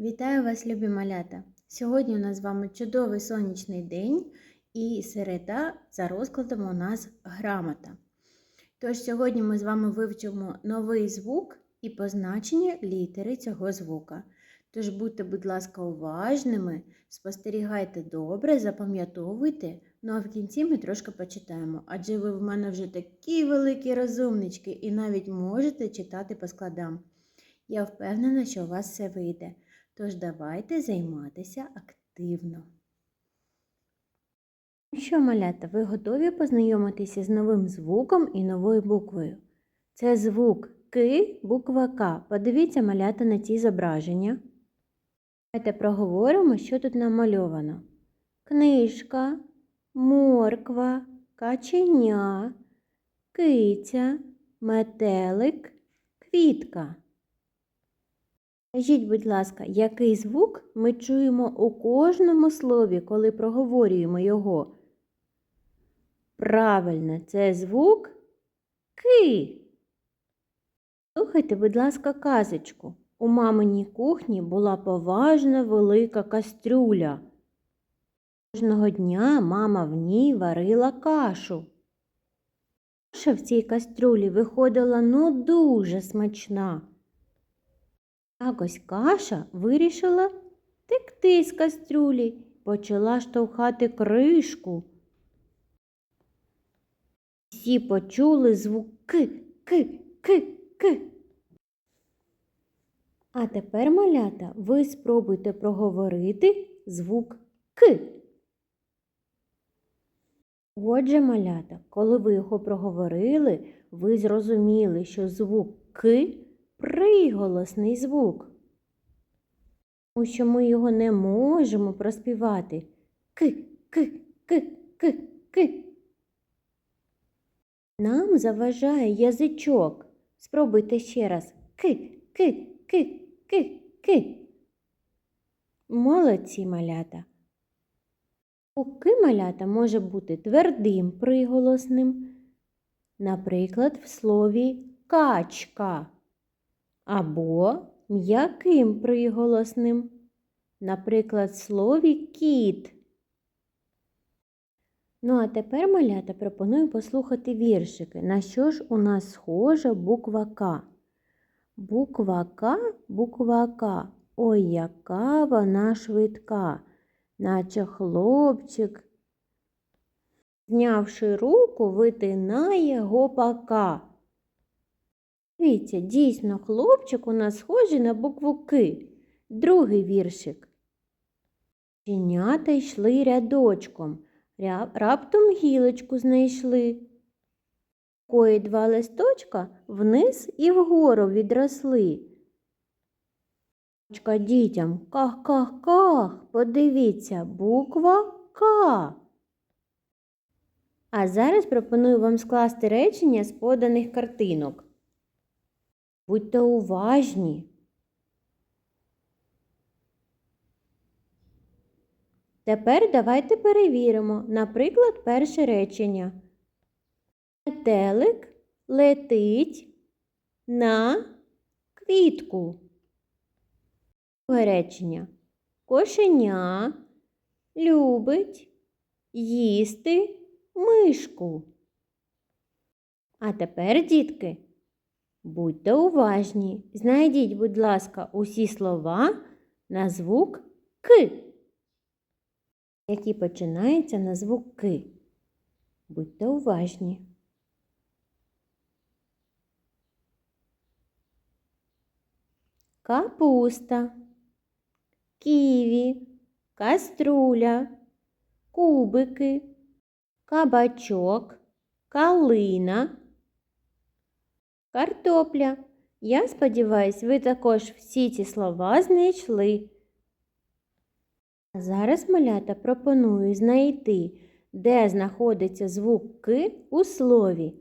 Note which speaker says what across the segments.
Speaker 1: Вітаю вас, любі малята! Сьогодні у нас з вами чудовий сонячний день і середа за розкладом у нас грамота. Тож сьогодні ми з вами вивчимо новий звук і позначення літери цього звука. Тож будьте, будь ласка, уважними, спостерігайте добре, запам'ятовуйте. Ну а в кінці ми трошки почитаємо, адже ви в мене вже такі великі розумнички і навіть можете читати по складам. Я впевнена, що у вас все вийде. Тож давайте займатися активно. Що, малята, ви готові познайомитися з новим звуком і новою буквою? Це звук Ки, буква К. Подивіться малята на ці зображення. Давайте проговоримо, що тут намальовано. Книжка, морква, каченя, киця, метелик, квітка. Скажіть, будь ласка, який звук ми чуємо у кожному слові, коли проговорюємо його? Правильно, це звук ки. Слухайте, будь ласка, казочку. У маминій кухні була поважна велика кастрюля. Кожного дня мама в ній варила кашу. Каша в цій кастрюлі виходила ну дуже смачна. Якось каша вирішила текти з кастрюлі, почала штовхати кришку. Всі почули звук ки, ки, ки, ки. А тепер, малята, ви спробуйте проговорити звук К. Отже, малята, коли ви його проговорили, ви зрозуміли, що звук К приголосний звук. Тому що ми його не можемо проспівати. К, к, к, к, к. Нам заважає язичок. Спробуйте ще раз. К, к, к, к, к. Молодці малята. Уки малята може бути твердим приголосним, наприклад, в слові качка, або м'яким приголосним, наприклад, слові кіт. Ну, а тепер, малята, пропоную послухати віршики. На що ж у нас схожа буква К? Буква К, буква К. Ой, яка вона швидка, наче хлопчик, знявши руку, витинає гопака. Дивіться, дійсно, хлопчик у нас схожий на букву К. Другий віршик. Чинята йшли рядочком, раптом гілочку знайшли. Кої два листочка вниз і вгору відросли. Дітям ках-ках-ках, подивіться, буква К. А зараз пропоную вам скласти речення з поданих картинок. Будьте уважні. Тепер давайте перевіримо, наприклад, перше речення. Метелик летить на квітку. Друге речення. Кошеня любить їсти мишку. А тепер, дітки, будьте уважні. Знайдіть, будь ласка, усі слова на звук К, які починаються на звук К. Будьте уважні. Капуста, ківі, каструля, кубики, кабачок, калина, картопля. Я сподіваюсь, ви також всі ці слова знайшли. А зараз малята пропоную знайти, де знаходиться звук К у слові.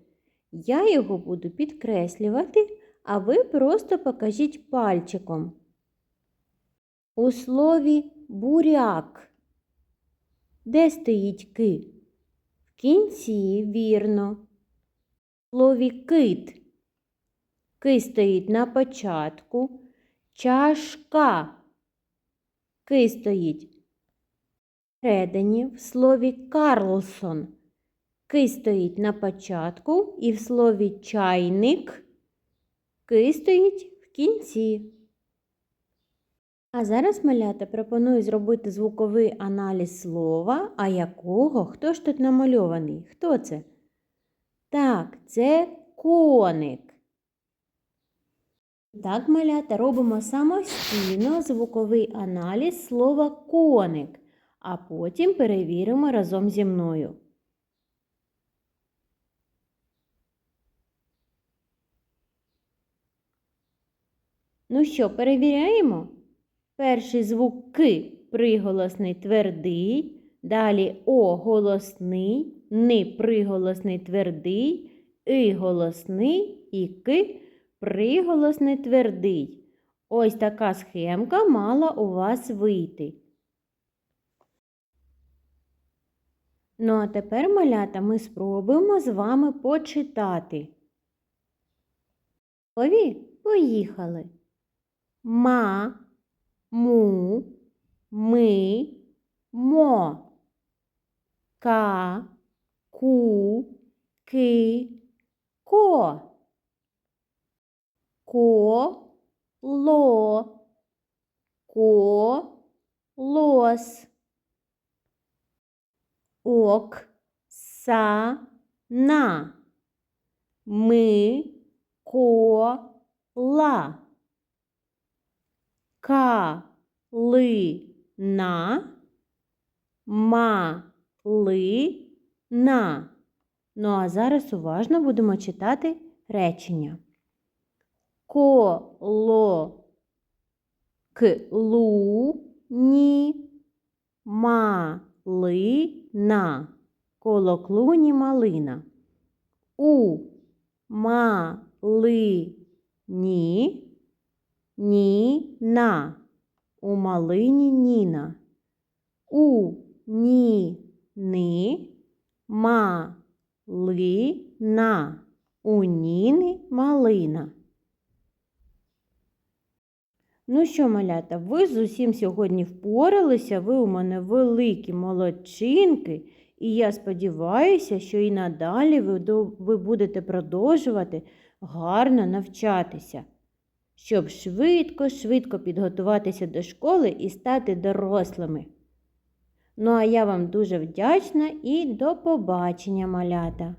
Speaker 1: Я його буду підкреслювати, а ви просто покажіть пальчиком. У слові буряк. Де стоїть ки? В кінці, вірно. В слові кит. Ки стоїть на початку. Чашка Ки стоїть всередині в слові Карлсон. Ки стоїть на початку і в слові чайник ки стоїть в кінці. А зараз, малята, пропоную зробити звуковий аналіз слова. А якого? Хто ж тут намальований? Хто це? Так, це коник. Так, малята, робимо самостійно звуковий аналіз слова коник, а потім перевіримо разом зі мною. Ну що, перевіряємо? Перший звук К приголосний твердий, далі О голосний, Ни приголосний твердий, И голосний і К приголосний твердий. Ось така схемка мала у вас вийти. Ну, а тепер, малята, ми спробуємо з вами почитати. Готові? Поїхали. Ма, му, ми, мо. Ка, ку, ки, ко. Ко, ло, ко, лос. Ок, са, на. Ми, ко, ла. Ка, ли, на. Ма, ли, на. Ну а зараз уважно будемо читати речення. Коло, к, лу, ні, ма, на. Коло клуні малина. У, ма, ли, ні, ні, на. У малині Ніна. У, ні, ни, ма, на. У Ніни малина. Ну що, малята, ви з усім сьогодні впоралися, ви у мене великі молодчинки, і я сподіваюся, що і надалі ви, ви будете продовжувати гарно навчатися, щоб швидко-швидко підготуватися до школи і стати дорослими. Ну, а я вам дуже вдячна і до побачення, малята!